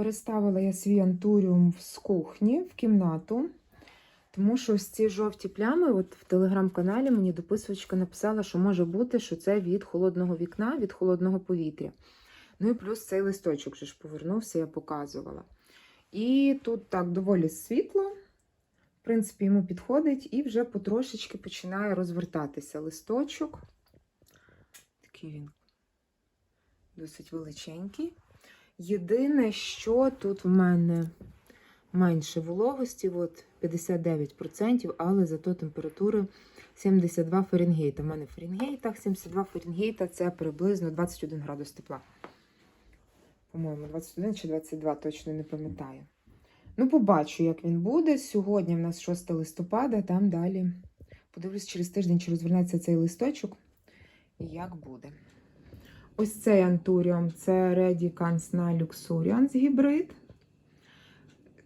Переставила я свій антуріум з кухні в кімнату, тому що ось ці жовті плями, от в телеграм-каналі мені дописувачка написала, що може бути, що це від холодного вікна, від холодного повітря. Ну і плюс цей листочок вже ж повернувся, я показувала. І тут так доволі світло, в принципі, йому підходить, і вже потрошечки починає розвертатися листочок. Такий він досить величенький. Єдине, що тут в мене менше вологості, от 59%, але зато температури 72 Фаренгейта. У мене в Фаренгейтах 72 Фаренгейта це приблизно 21 градус тепла. По-моєму, 21 чи 22, точно не пам'ятаю. Ну, побачу, як він буде. Сьогодні в нас 6 листопада, там далі. Подивлюсь через тиждень, чи розвернеться цей листочок і як буде. Ось цей антуріум це Redicans на Luxurians гібрид.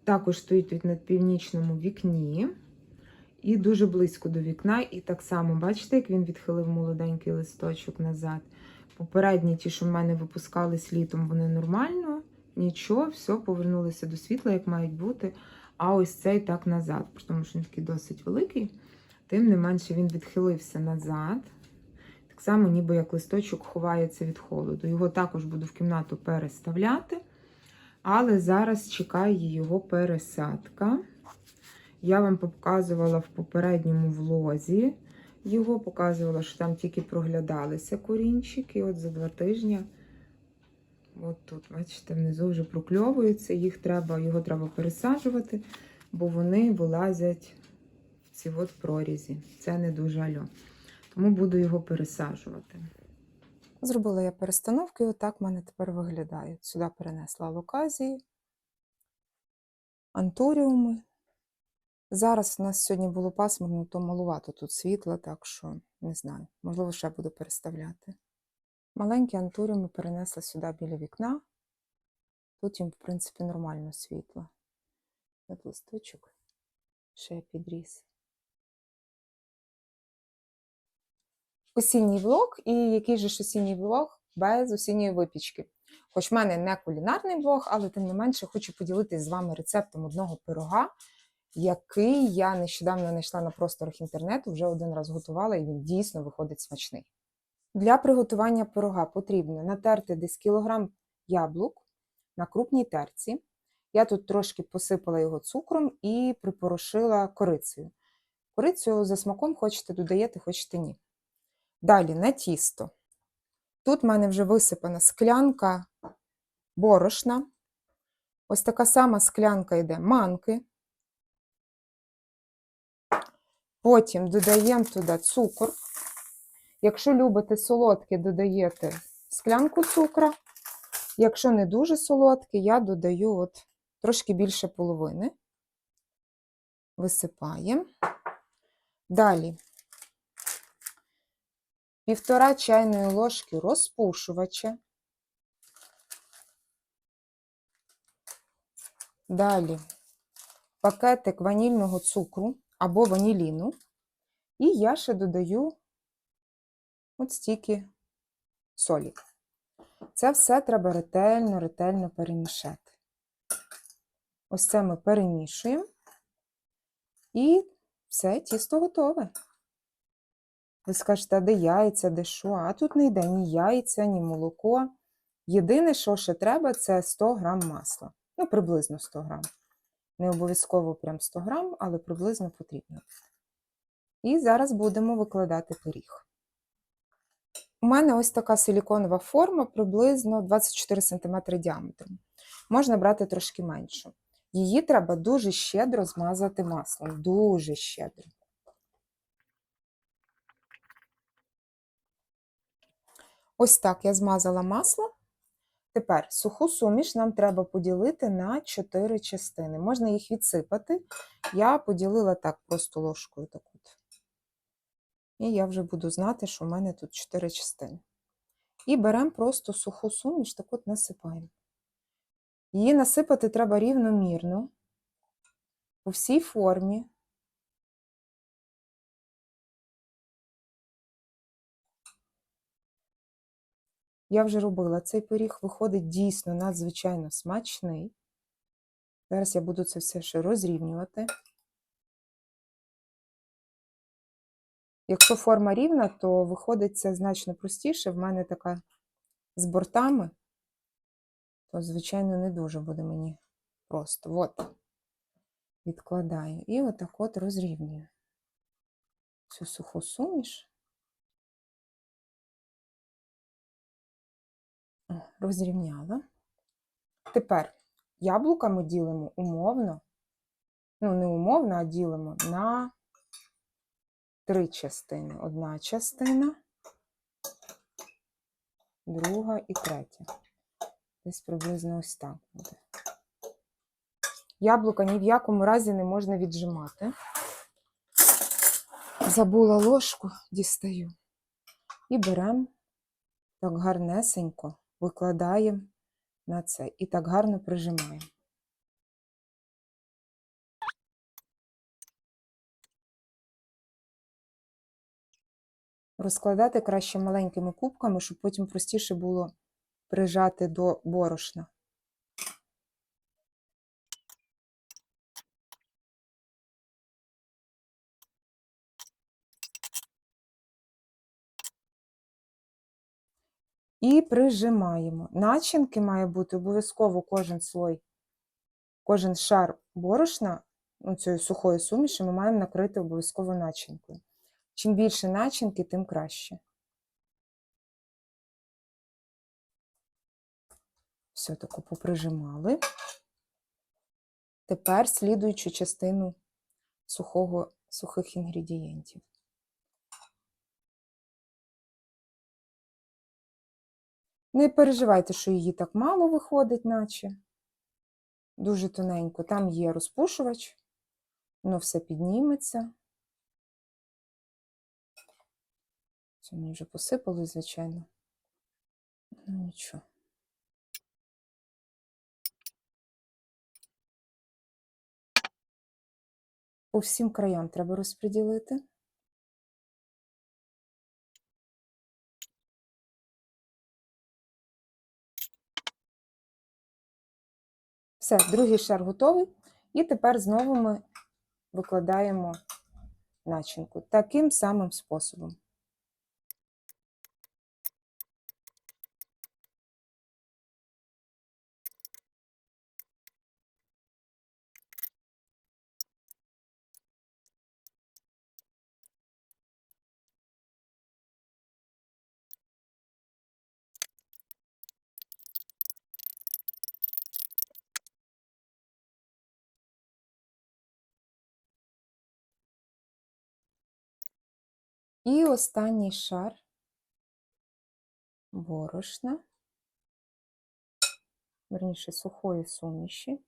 Також стоїть тут на північному вікні. І дуже близько до вікна. І так само, бачите, як він відхилив молоденький листочок назад. Попередні, ті, що в мене випускались літом, вони нормально, нічого, все, повернулися до світла, як мають бути. А ось цей так назад, тому що він такий досить великий. Тим не менше він відхилився назад. Так само, ніби як листочок ховається від холоду. Його також буду в кімнату переставляти, але зараз чекає його пересадка. Я вам показувала в попередньому влозі. Його показувала, що там тільки проглядалися корінчики. От за два тижні, от тут, бачите, внизу вже прокльовуються. Їх треба, його треба пересаджувати, бо вони вилазять в ці от прорізі. Це не дуже альо. Тому буду його пересаджувати. Зробила я перестановки, і отак в мене тепер виглядає. Сюди перенесла локазії, антуріуми. Зараз у нас сьогодні було пасмурно, то малувато тут світла, так що не знаю, можливо, ще буду переставляти. Маленькі антуріуми перенесла сюди біля вікна. Тут їм, в принципі, нормально світло. От листочок ще підріс. Осінній влог, і який же ж осінній влог без осінньої випічки. Хоч в мене не кулінарний влог, але тим не менше хочу поділитися з вами рецептом одного пирога, який я нещодавно знайшла на просторах інтернету, вже один раз готувала, і він дійсно виходить смачний. Для приготування пирога потрібно натерти десь кілограм яблук на крупній терці. Я тут трошки посипала його цукром і припорошила корицею. Корицю за смаком хочете додаєте, хочете ні. Далі на тісто. Тут в мене вже висипана склянка борошна. Ось така сама склянка йде манки. Потім додаємо туди цукор. Якщо любите солодке, додаєте склянку цукра. Якщо не дуже солодке, я додаю от трошки більше половини. Висипаємо. Далі півтора чайної ложки розпушувача. Далі пакетик ванільного цукру або ваніліну. І я ще додаю от стільки солі. Це все треба ретельно, ретельно перемішати. Ось це ми перемішуємо. І все, тісто готове. Ви скажете, а де яйця, де що? А тут не йде ні яйця, ні молоко. Єдине, що ще треба, це 100 грам масла. Ну, приблизно 100 грам. Не обов'язково прям 100 грам, але приблизно потрібно. І зараз будемо викладати пиріг. У мене ось така силіконова форма, приблизно 24 см діаметром. Можна брати трошки меншу. Її треба дуже щедро змазати маслом. Дуже щедро. Ось так я змазала масло. Тепер суху суміш нам треба поділити на 4 частини. Можна їх відсипати. Я поділила так просто ложкою. Так от. І я вже буду знати, що в мене тут 4 частини. І беремо просто суху суміш, так от насипаємо. Її насипати треба рівномірно, у всій формі. Я вже робила цей пиріг, виходить дійсно надзвичайно смачний. Зараз я буду це все ще розрівнювати. Якщо форма рівна, то виходить це значно простіше. В мене така з бортами, то, звичайно, не дуже буде мені просто. От. Відкладаю. І отак от розрівнюю цю суху суміш. Розрівняла. Тепер яблука ми ділимо умовно, ну, не умовно, а ділимо на три частини. Одна частина, друга і третя. Десь приблизно ось так буде. Яблука ні в якому разі не можна віджимати. Забула ложку, дістаю. І беремо так гарнесенько, викладаємо на це і так гарно прижимаємо. Розкладати краще маленькими кубками, щоб потім простіше було прижати до борошна. І прижимаємо. Начинки має бути обов'язково кожен слой, кожен шар борошна, ну, цієї сухої суміші, ми маємо накрити обов'язково начинкою. Чим більше начинки, тим краще. Все таку поприжимали. Тепер слідуючу частину сухого, сухих інгредієнтів. Не переживайте, що її так мало виходить, наче. Дуже тоненько. Там є розпушувач, воно все підніметься. Це мені вже посипалось, звичайно. Ну, нічого. По всім краям треба розподілити. Все, другий шар готовий. І тепер знову ми викладаємо начинку таким самим способом. І останній шар борошна, верніше сухої суміші.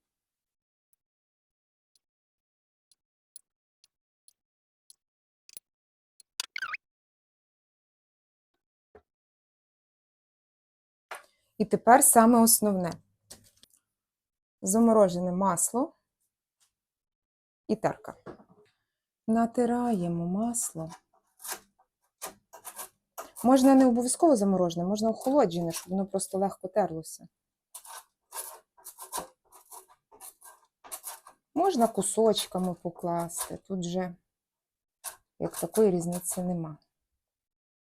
І тепер саме основне заморожене масло і терка. Натираємо масло. Можна не обов'язково заморожене, можна охолоджене, щоб воно просто легко терлося. Можна кусочками покласти. Тут же як такої різниці нема.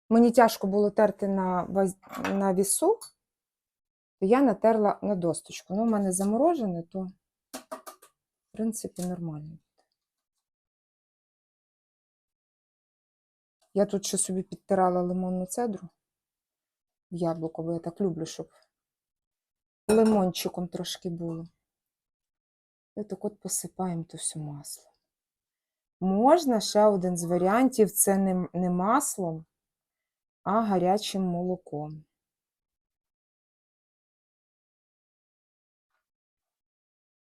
Мені тяжко було терти на, на вісу, то я натерла на досточку. Ну, у мене заморожене, то, в принципі, нормально. Я тут ще собі підтирала лимонну цедру в яблуко, бо я так люблю, щоб лимончиком трошки було. І так от посипаємо то все масло. Можна ще один з варіантів це не, не маслом, а гарячим молоком.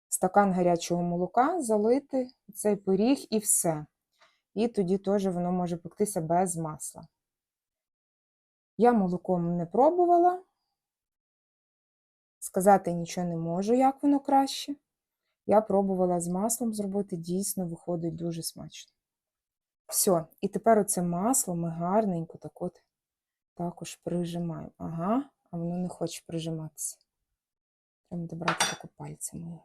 Стакан гарячого молока залити цей пиріг і все. І тоді теж воно може пектися без масла. Я молоком не пробувала. Сказати нічого не можу, як воно краще. Я пробувала з маслом зробити, дійсно виходить дуже смачно. Все, і тепер оце масло ми гарненько так от також прижимаємо. Ага, а воно не хоче прижиматися. Треба добрати таку пальцями.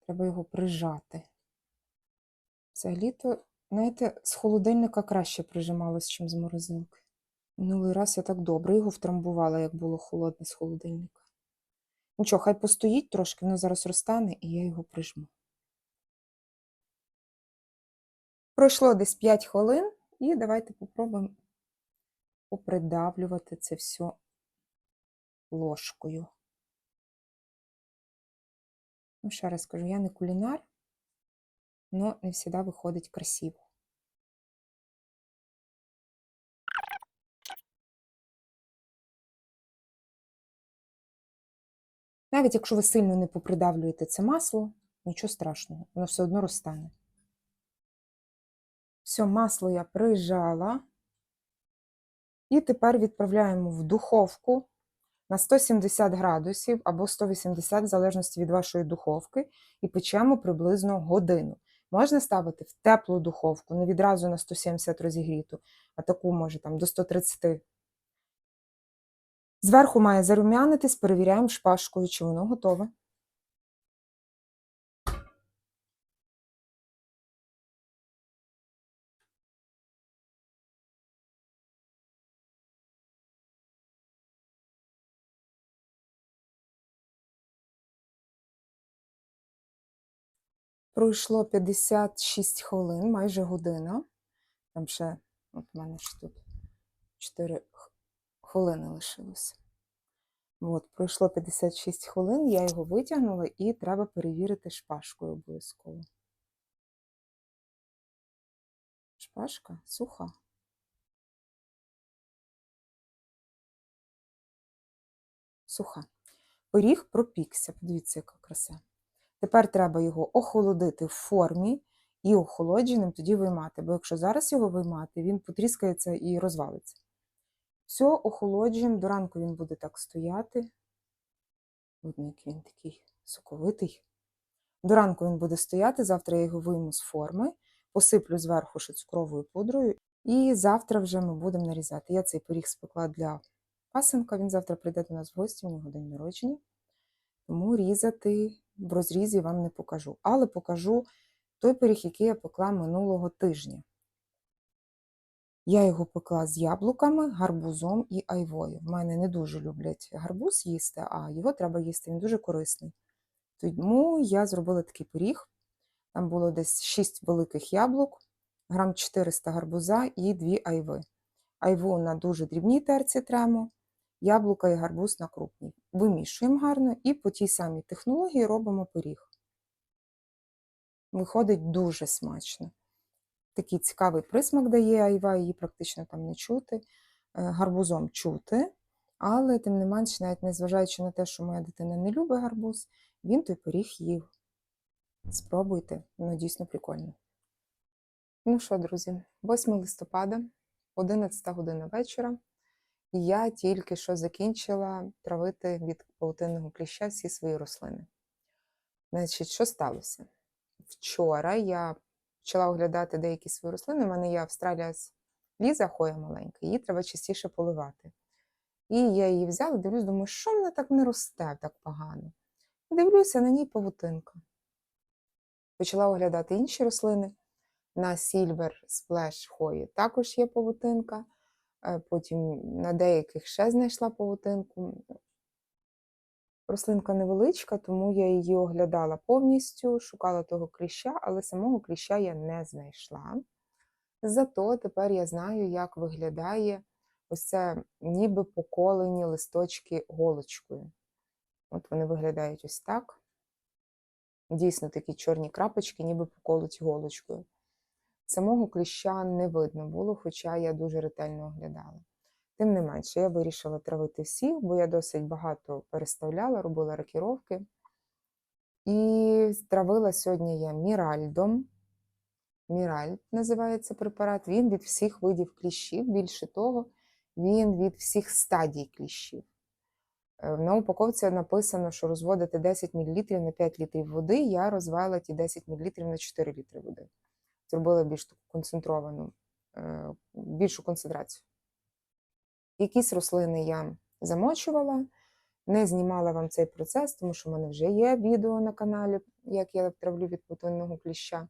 Треба його прижати. Взагалі-то, знаєте, з холодильника краще прижималось, ніж з морозилки. Минулий раз я так добре його втрамбувала, як було холодне з холодильника. Нічого, хай постоїть трошки, воно зараз розтане, і я його прижму. Пройшло десь 5 хвилин, і давайте попробуємо попридавлювати це все ложкою. Ну, ще раз кажу, я не кулінар, але не завжди виходить красиво. Навіть якщо ви сильно не попридавлюєте це масло, нічого страшного, воно все одно розтане. Все, масло я прижала. І тепер відправляємо в духовку на 170 градусів або 180, в залежності від вашої духовки, і печемо приблизно годину. Можна ставити в теплу духовку, не відразу на 170 розігріту, а таку може там до 130. Зверху має зарум'янитись, перевіряємо шпажкою, чи воно готове. Пройшло 56 хвилин, майже година. Там ще, от у мене ж тут 4 хвилини лишилося. От, пройшло 56 хвилин, я його витягнула і треба перевірити шпажкою обов'язково. Шпажка суха. Суха. Пиріг пропікся. Подивіться, яка краса. Тепер треба його охолодити в формі і охолодженим тоді виймати. Бо якщо зараз його виймати, він потріскається і розвалиться. Все, охолоджуємо, до ранку він буде так стояти. Видно, який він такий соковитий. До ранку він буде стояти, завтра я його вийму з форми, посиплю зверху ще цукровою пудрою, і завтра вже ми будемо нарізати. Я цей пиріг спекла для пасенка, він завтра прийде до нас в гості, у нього день народження. Тому різати в розрізі вам не покажу. Але покажу той пиріг, який я пекла минулого тижня. Я його пекла з яблуками, гарбузом і айвою. В мене не дуже люблять гарбуз їсти, а його треба їсти, він дуже корисний. Тому я зробила такий пиріг. Там було десь 6 великих яблук, грам 400 гарбуза і 2 айви. Айву на дуже дрібній терці тремо, яблука і гарбуз на крупній. Вимішуємо гарно і по тій самій технології робимо пиріг. Виходить дуже смачно. Такий цікавий присмак дає айва, її практично там не чути, гарбузом чути, але тим не менш, навіть незважаючи на те, що моя дитина не любить гарбуз, він той пиріг їв. Спробуйте, воно дійсно прикольно. Ну що, друзі, 8 листопада, 11 година вечора. І я тільки що закінчила травити від паутинного кліща всі свої рослини. Значить, що сталося? Вчора я почала оглядати деякі свої рослини. У мене є Австралія ліза хоя маленька, її треба частіше поливати. І я її взяла, дивлюсь, думаю, що вона так не росте так погано. Дивлюся, на ній павутинка. Почала оглядати інші рослини. На Silver Splash хої також є павутинка. Потім на деяких ще знайшла павутинку. Рослинка невеличка, тому я її оглядала повністю, шукала того кліща, але самого кліща я не знайшла. Зато тепер я знаю, як виглядає ось це ніби поколені листочки голочкою. От вони виглядають ось так. Дійсно, такі чорні крапочки, ніби поколоті голочкою. Самого кліща не видно було, хоча я дуже ретельно оглядала. Тим не менше, я вирішила травити всіх, бо я досить багато переставляла, робила рокіровки. І травила сьогодні я міральдом. Міральд називається препарат. Він від всіх видів кліщів. Більше того, він від всіх стадій кліщів. На упаковці написано, що розводити 10 мл на 5 літрів води. Я розвела ті 10 мл на 4 літри води. Зробила більш таку концентровану, більшу концентрацію. Якісь рослини я замочувала, Не знімала вам цей процес, тому що в мене вже є відео на каналі, як я травлю від потонного кліща.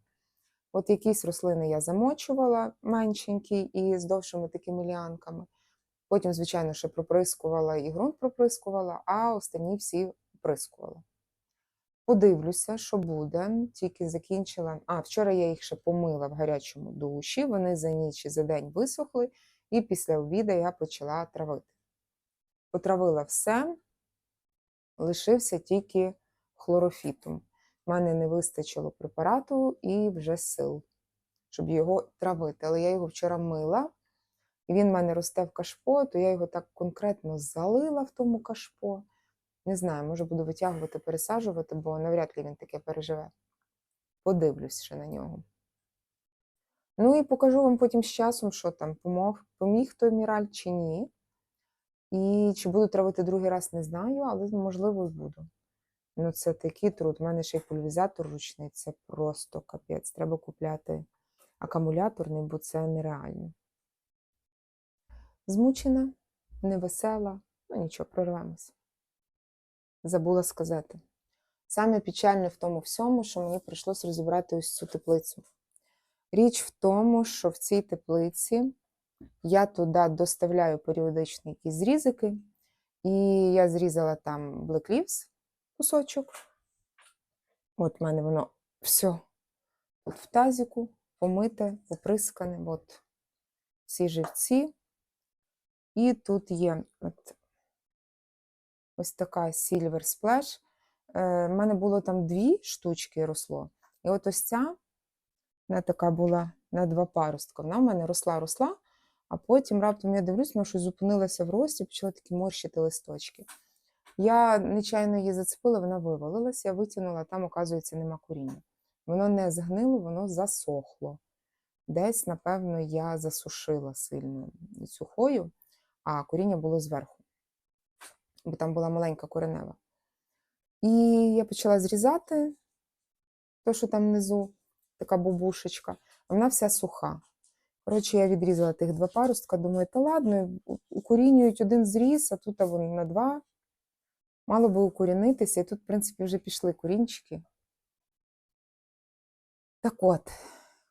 От якісь рослини я замочувала меншенькі і з довшими такими ліанками. Потім, звичайно, ще проприскувала і ґрунт проприскувала, а останні всі оприскувала. Подивлюся, що буде. Тільки закінчила. А, вчора я їх ще помила в гарячому душі. Вони за ніч і за день висохли, і після обіду я почала травити. Потравила все, лишився тільки хлорофітум. У мене не вистачило препарату і вже сил, щоб його травити. Але я його вчора мила, і він в мене росте в кашпо, то я його так конкретно залила в тому кашпо. Не знаю, може буду витягувати, пересаджувати, бо навряд ли він таке переживе. Подивлюсь ще на нього. Ну і покажу вам потім з часом, що там помог, поміг той міраль чи ні. І чи буду травити другий раз, не знаю, але можливо і буду. Ну, це такий труд. У мене ще й пульвізатор ручний, це просто капець. Треба купляти акумуляторний, бо це нереально. Змучена, невесела, ну нічого, прорвемося. Забула сказати. Саме печальне в тому всьому, що мені прийшлось розібрати ось цю теплицю. Річ в тому, що в цій теплиці я туди доставляю періодичні якісь зрізики, і я зрізала там Black Leaves кусочок. От в мене воно все тут в тазіку, помите, поприскане, от всі живці. І тут є от ось така Silver Splash. Е, в мене було там дві штучки росло. І от ось ця, вона така була на два паростка. Вона в мене росла, росла, а потім раптом я дивлюсь, вона щось зупинилася в рості, почала такі морщити листочки. Я нечайно її зацепила, вона вивалилася, я витягнула, там, оказується, нема коріння. Воно не згнило, воно засохло. Десь, напевно, я засушила сильно цю хою, а коріння було зверху, бо там була маленька коренева. І я почала зрізати те, що там внизу, така бубушечка, а вона вся суха. Коротше, я відрізала тих два паростка, думаю, та ладно, укорінюють один зріз, а тут вони на два. Мало би укорінитися, і тут, в принципі, вже пішли корінчики. Так от,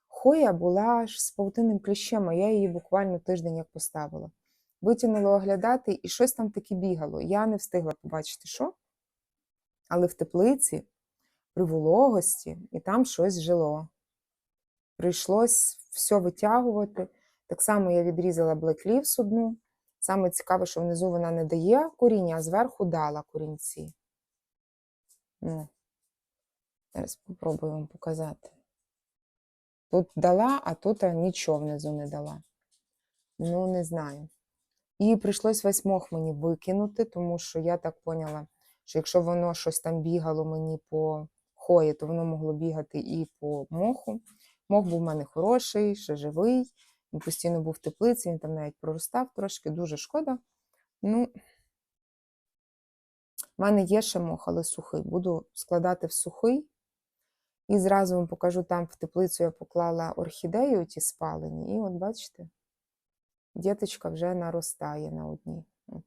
хоя була аж з паутинним кліщем, а я її буквально тиждень як поставила. Витягнула оглядати, і щось там таки бігало. Я не встигла побачити, що. Але в теплиці, при вологості, і там щось жило. Прийшлось все витягувати. Так само я відрізала Leaves одну. Саме цікаве, що внизу вона не дає коріння, а зверху дала корінці. Ну, зараз спробую вам показати. Тут дала, а тут нічого внизу не дала. Ну, не знаю. І прийшлось весь мох мені викинути, тому що я так поняла, що якщо воно щось там бігало мені по хої, то воно могло бігати і по моху. Мох був в мене хороший, ще живий. Він постійно був в теплиці, він там навіть проростав трошки, дуже шкода. Ну, в мене є ще мох, але сухий. Буду складати в сухий. І зразу вам покажу, там в теплицю я поклала орхідею ті спалені. І от бачите, діточка вже наростає на одній. От.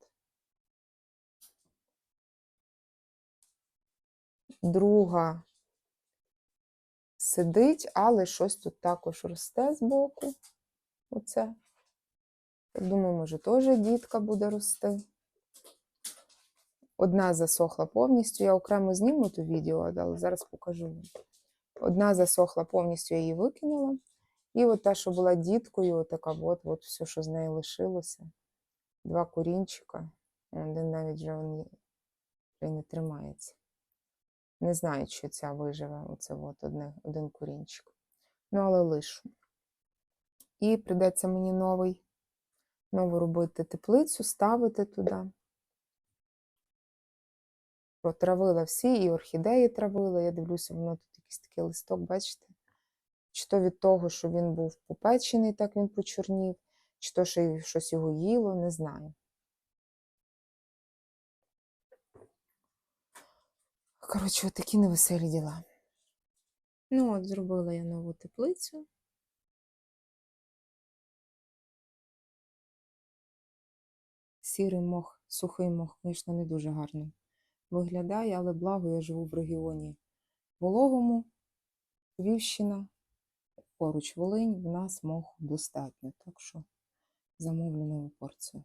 Друга сидить, але щось тут також росте збоку. Оце. Думаю, може, теж дітка буде рости. Одна засохла повністю. Я окремо зніму ту відео, але зараз покажу. Одна засохла повністю, я її викинула. І от та, що була діткою, така от, от все, що з неї лишилося. Два корінчика. Один навіть вже він вже не тримається. Не знаю, чи ця виживе. Оце от одне, один корінчик. Ну, але лишу. І прийдеться мені новий, нову робити теплицю, ставити туди. Протравила всі, і орхідеї травила. Я дивлюся, воно тут якийсь такий листок, бачите? Чи то від того, що він був попечений, так він почорнів, чи то, що щось його їло, не знаю. Коротше, от такі невеселі діла. Ну, от, зробила я нову теплицю. Сірий мох сухий мох, звісно, не дуже гарно виглядає, але благо я живу в регіоні вологому, Львівщина, поруч Волинь, в нас моху достатньо, так що замовлю нову порцію.